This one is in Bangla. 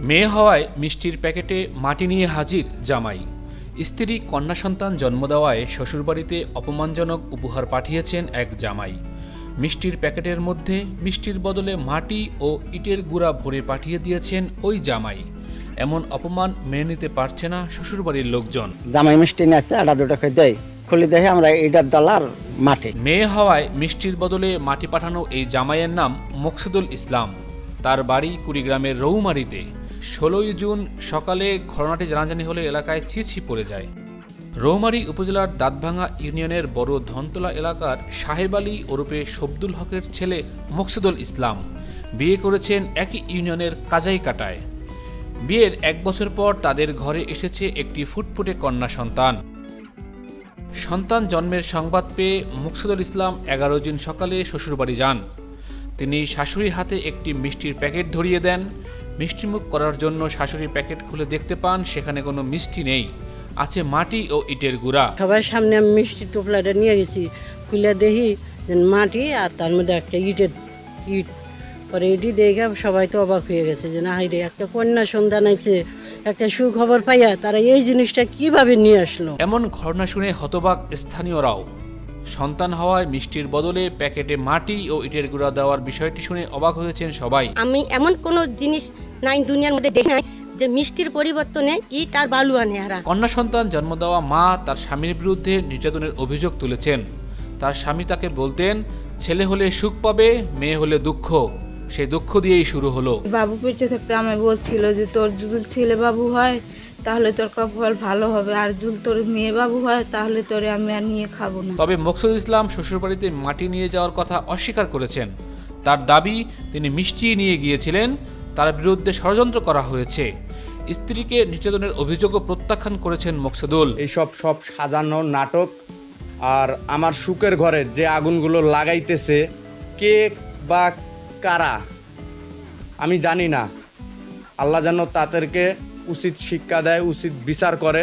মেয়ে হওয়ায় মিষ্টির প্যাকেটে মাটি নিয়ে হাজির জামাই। স্ত্রী কন্যা সন্তান জন্ম দেওয়ায় শ্বশুরবাড়িতে অপমানজনক উপহার পাঠিয়েছেন এক জামাই। মিষ্টির প্যাকেটের মধ্যে মিষ্টির বদলে মাটি ও ইটের গুঁড়া ভরে পাঠিয়ে দিয়েছেন ওই জামাই। এমন অপমান মেনে নিতে পারছে না শ্বশুরবাড়ির লোকজন। জামাই মিষ্টি নিয়ে আডা দুটো খেয়ে দেয়। খুলে দেখে আমরা এইটার ডলার মাঠে মেয়ে হওয়ায় মিষ্টির বদলে মাটি পাঠানো এই জামাইয়ের নাম মকসুদুল ইসলাম। তার বাড়ি কুড়িগ্রামের রৌমারিতে। ষোলোই জুন সকালে ঘটনাটি জানাজানি হলে এলাকায় ছিছি পড়ে যায়। রৌমারী উপজেলার দাঁতভাঙা ইউনিয়নের বড় ধনতলা এলাকার সাহেব আলী ওরূপে শব্দুল হকের ছেলে মকসুদুল ইসলাম বিয়ে করেছেন একই ইউনিয়নের কাজাই কাটায় বিয়ের এক বছর পর তাদের ঘরে এসেছে একটি ফুটফুটে কন্যা সন্তান। সন্তান জন্মের সংবাদ পেয়ে মুকসুদুল ইসলাম এগারো জুন সকালে শ্বশুরবাড়ি যান। তিনি শাশুড়ির হাতে একটি মিষ্টির প্যাকেট ধরিয়ে দেন। মিষ্টিমুখ করার জন্য শাশুড়ি প্যাকেট খুলে দেখতে পান সেখানে কোনো মিষ্টি নেই। আছে মাটি ও ইটের গুঁড়া। সবার সামনে আমি মিষ্টি টোপলাটা নিয়ে গেছি। খুলে দেখি মাটি আর তার মধ্যে একটা ইটের ইট। পরে এটি দেখে সবাই তো অবাক হয়ে গেছে যে না হাইরে একটা কন্যা সন্তান আছে একটা সুখবর পাইয়া তারা এই জিনিসটা কীভাবে নিয়ে আসলো? এমন ঘটনা শুনে হতবাক স্থানীয়রাও। সন্তান হওয়ায় মিষ্টির বদলে প্যাকেটে মাটি ও ইটের গুঁড়া দেওয়ার বিষয়টি শুনে অবাক হয়েছেন সবাই। আমি এমন কোনো জিনিস নাই দুনিয়ার মধ্যে দেখি নাই যে মিষ্টির পরিবর্তনে ইট আর বালু আনে এরা কন্যা সন্তান জন্ম দেওয়া মা তার স্বামীর বিরুদ্ধে নির্যাতনের অভিযোগ তুলেছেন। তার স্বামী তাকে বলতেন ছেলে হলে সুখ পাবে মেয়ে হলে দুঃখ। সে দুঃখ দিয়েই শুরু হলো। বাবু পেটে থাকতে আমায় বলছিল যে তোর যদি ছেলে বাবু হয় তাহলে তোর কপাল ভালো হবে। আর যদি তোর মেয়ে বাবু হয় তাহলে তোরে আমি আর নিয়ে খাব না। তবে মকসুদ ইসলাম শ্বশুরবাড়িতে মাটি নিয়ে যাওয়ার কথা অস্বীকার করেছেন। তার দাবি তিনি মিষ্টি নিয়ে গিয়েছিলেন তার বিরুদ্ধে ষড়যন্ত্র করা হয়েছে। স্ত্রীকে নির্যাতনের অভিযোগও প্রত্যাখ্যান করেছেন মকসুদুল। এইসব সব সাজানো নাটক আর আমার সুখের ঘরে যে আগুনগুলো লাগাইতেছে, কে বা কারা, আমি জানি না। আল্লাহ যেন তাদেরকে উচিত শিক্ষা দেয়, উচিত বিচার করে।